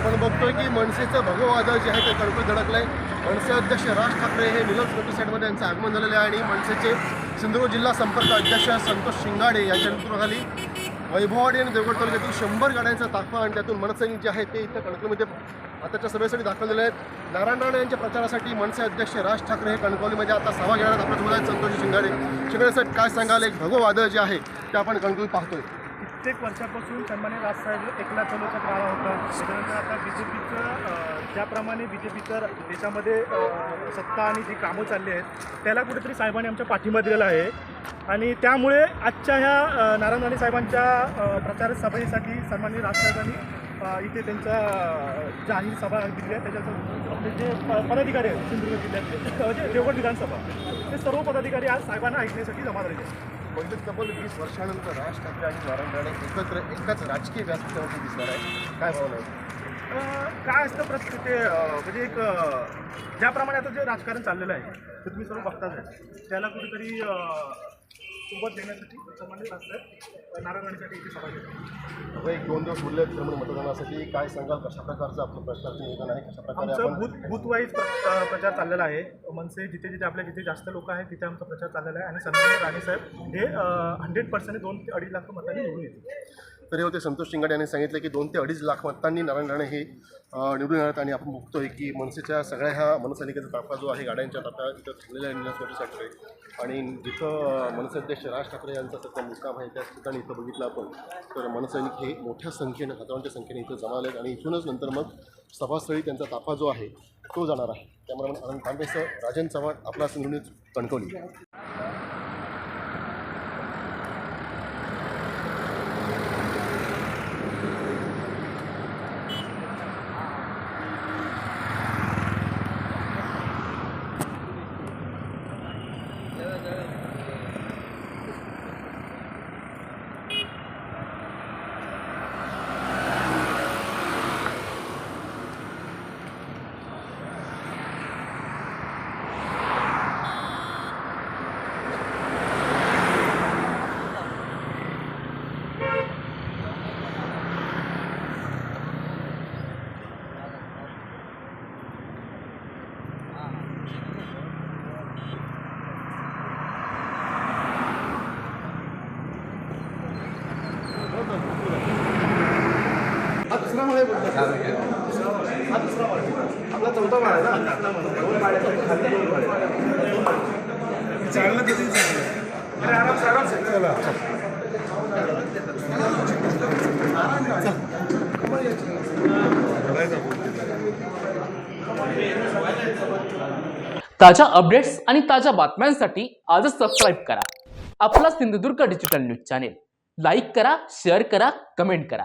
आपण बघतोय की मनसेचं भगवं वादळ जे आहे ते कडकड धडकलंय. मनसे अध्यक्ष राज ठाकरे हे निलोज कटी साईडमध्ये यांचं आगमन झालेलं आहे आणि मनसेचे सिंधुदुर्ग जिल्हा संपर्क अध्यक्ष संतोष शिंगाडे यांच्या नेतृत्वाखाली वैभववाडी आणि देवगड तालुक्यातील शंभर गाड्यांचा ताफा आणि त्यातून मनसैनिक जे आहे ते इथं कणकवलीमध्ये आताच्या सभेसाठी दाखवलेले आहेत. नारायण राणे यांच्या प्रचारासाठी मनसे अध्यक्ष राज ठाकरे हे कणकवलीमध्ये आता सभा घेण्यात आपल्यासोबत आहेत संतोष शिंगाडे. शिंगाडे साहेब काय सांगाल? एक भगव वादळ जे आहे ते आपण कणकवली पाहतोय. कित्येक वर्षापासून सन्मान्य राजसाहेब एकला चलोचा काळा होता त्याच्यानंतर आता बी जे पीचं ज्याप्रमाणे बी जे पीचं देशामध्ये सत्ता आणि जी कामं चालली आहेत त्याला कुठेतरी साहेबांनी आमच्या पाठिंबा दिलेला आहे. आणि त्यामुळे आजच्या ह्या नारायण राणे साहेबांच्या प्रचार सभेसाठी सन्मान्य राजसाहेबांनी इथे त्यांचा जाहीर सभा दिली आहे त्याच्यात आपले जे पदाधिकारी आहेत सिंधुदुर्ग जिल्ह्यातले म्हणजे जे देवगड विधानसभा ते सर्व पदाधिकारी आज साहेबांना ऐकण्यासाठी जमा झालेले आहेत. म्हणजे तब्बल वीस वर्षानंतर राज ठाकरे आणि नारायण राणे एकत्र एकाच राजकीय व्यासपीठावरती दिसणार आहे. काय भावना आहे? काय असतं प्रत्येक ते म्हणजे एक ज्याप्रमाणे आता जे राजकारण चाललेलं आहे ते तुम्ही सर्व बघताच आहे. त्याला कुठेतरी सोबत देण्यासाठी सामान्य राजसाहेब नारायण राणेसाठी इथे सभा घेतो आता एक दोन दिवस उरले आहेत त्यामुळे मतदानासाठी. काय सांगाल? कशा प्रकारचं आपलं प्रचाराचं नियोजन आहे? कशा प्रकारे बूथ बूथ वाईज प्रचार चाललेला आहे. मनसे जिथे जिथे आपल्या जिथे जास्त लोक आहेत तिथे आमचा प्रचार चाललेला आहे. आणि सन्मान्य राणेसाहेब हे हंड्रेड पर्सेंट दोन ते अडीच लाख मतांनी निवडून येतील. तर हे होते संतोष शिंगाडे यांनी सांगितलं की दोन ते अडीच लाख मतांनी नारायण राणे हे निवडून येणार आणि आपण बघतोय की मनसेच्या सगळ्या ह्या मनसैनिकाचा ताफा जो आहे गाड्यांच्या ताफ्या तिथं थांबलेला आहे निलास ठाकरे आणि जिथं मनसे अध्यक्ष राज ठाकरे यांचा सध्या मुक्काम आहे त्याच ठिकाणी इथं बघितलं आपण तर मनसैनिक हे मोठ्या संख्येनं हजारांच्या संख्येने इथं जमा आलेत आणि इथूनच नंतर मग सभास्थळी त्यांचा ताफा जो आहे तो जाणार आहे. त्यामुळे आनंद तांबेसह राजन चव्हाण आपला सिंधुनी कणकवली. दुसरा माळ आहे बोलतो. हा दुसरा माळ आहे. आपला चौथा माळ आहे ना दोन माळे खाली दोन माळे. चांगलं तिथे चांगलं अरे आराम आराम चला ताज्या अपडेट्स आणि ताज्या बातम्यांसाठी आजच सबस्क्राईब करा आपला Sindhudurg digital news channel like करा शेअर करा कमेंट करा